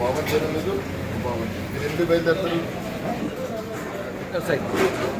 బాబు చేయలేదు బాబు మీరు ఎందుకు బయలుదేరుతారు మీరు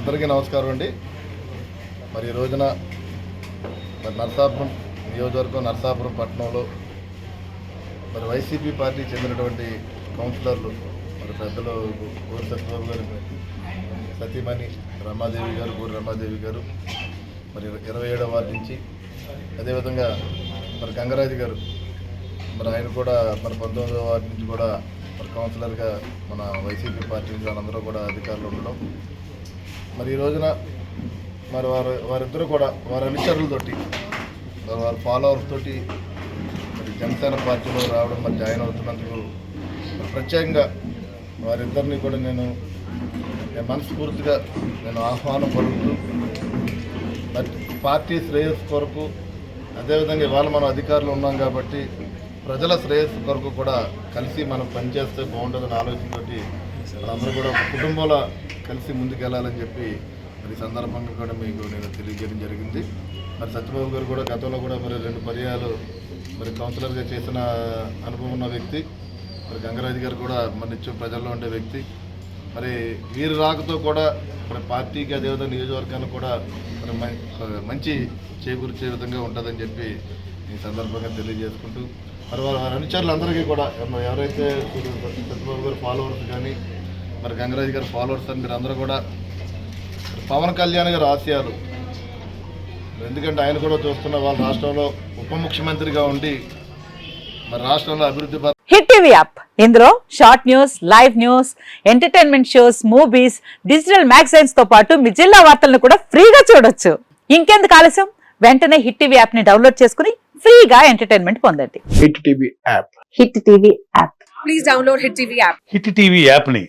అందరికీ నమస్కారం అండి. మరి ఈ రోజున మరి నరసాపురం నియోజకవర్గం నరసాపురం పట్టణంలో మరి వైసీపీ పార్టీ చెందినటువంటి కౌన్సిలర్లు మరి పెద్దలు గోరు సత్యబాబు గారు సతీమణి రమాదేవి గారు గోరు రమాదేవి గారు మరి ఇరవై ఏడవ వార్డు నుంచి అదేవిధంగా మరి గంగరాజు గారు మరి ఆయన కూడా మరి పంతొమ్మిదవ వార్డు నుంచి కూడా మరి కౌన్సిలర్గా మన వైసీపీ పార్టీ నుంచి వాళ్ళందరూ కూడా అధికారులు ఉండడం మరి ఈ రోజున మరి వారు వారిద్దరూ కూడా వారి అనుచరులతోటి మరి వారి ఫాలోవర్స్ తోటి మరి జనసేన పార్టీలో రావడం మరి జాయిన్ అవుతున్నందుకు ప్రత్యేకంగా వారిద్దరిని కూడా నేను నేను మనస్ఫూర్తిగా నేను ఆహ్వానం పలుకుతూ మరి పార్టీ శ్రేయస్సు కొరకు అదేవిధంగా ఇవాళ మనం అధికారులు ఉన్నాం కాబట్టి ప్రజల శ్రేయస్సు కొరకు కూడా కలిసి మనం పనిచేస్తే బాగుంటుందని ఆలోచనతోటి అందరూ కూడా ఒక కుటుంబంలో కలిసి ముందుకెళ్ళాలని చెప్పి మరి సందర్భంగా కూడా మీకు నేను తెలియజేయడం జరిగింది. మరి సత్యబాబు గారు కూడా గతంలో కూడా మరి రెండు పర్యాలు మరి కౌన్సిలర్గా చేసిన అనుభవం ఉన్న వ్యక్తి మరి గంగరాజు గారు కూడా మన నిత్యం ప్రజల్లో ఉండే వ్యక్తి. మరి వీరి రాకతో కూడా మరి పార్టీకి అదేవిధంగా నియోజకవర్గానికి కూడా మరి మంచి చేకూర్చే విధంగా ఉంటుందని చెప్పి ఈ సందర్భంగా తెలియజేసుకుంటూ మరి వారి అనుచరులందరికీ కూడా ఎవరైతే సత్యబాబు గారు ఫాలోవర్స్ కానీ మరి గంగరాజు గారు ఫాలోవర్స్ అని మీరు అందరూ కూడా పవన్ కళ్యాణ్ గారి ఆశయాలు. ఎందుకంటే ఆయన కూడా చూస్తున్న వాళ్ళ రాష్ట్రంలో ఉప ముఖ్యమంత్రిగా ఉండి మరి రాష్ట్రంలో అభివృద్ధి పథ- హిట్ టీవీ యాప్. ఇందులో short news live news entertainment shows movies digital మ్యాగజైన్స్తో పాటు మీ జిల్లా వార్తలను కూడా ఫ్రీగా చూడొచ్చు. ఇంకెందుకు ఆలస్యం? వెంటనే హిట్ టీవీ యాప్ని డౌన్లోడ్ చేసుకుని ఫ్రీగా ఎంటర్టైన్మెంట్ పొందండి. Hit TV app. Hit TV app. Please download Hit TV app. Hit TV యాప్ని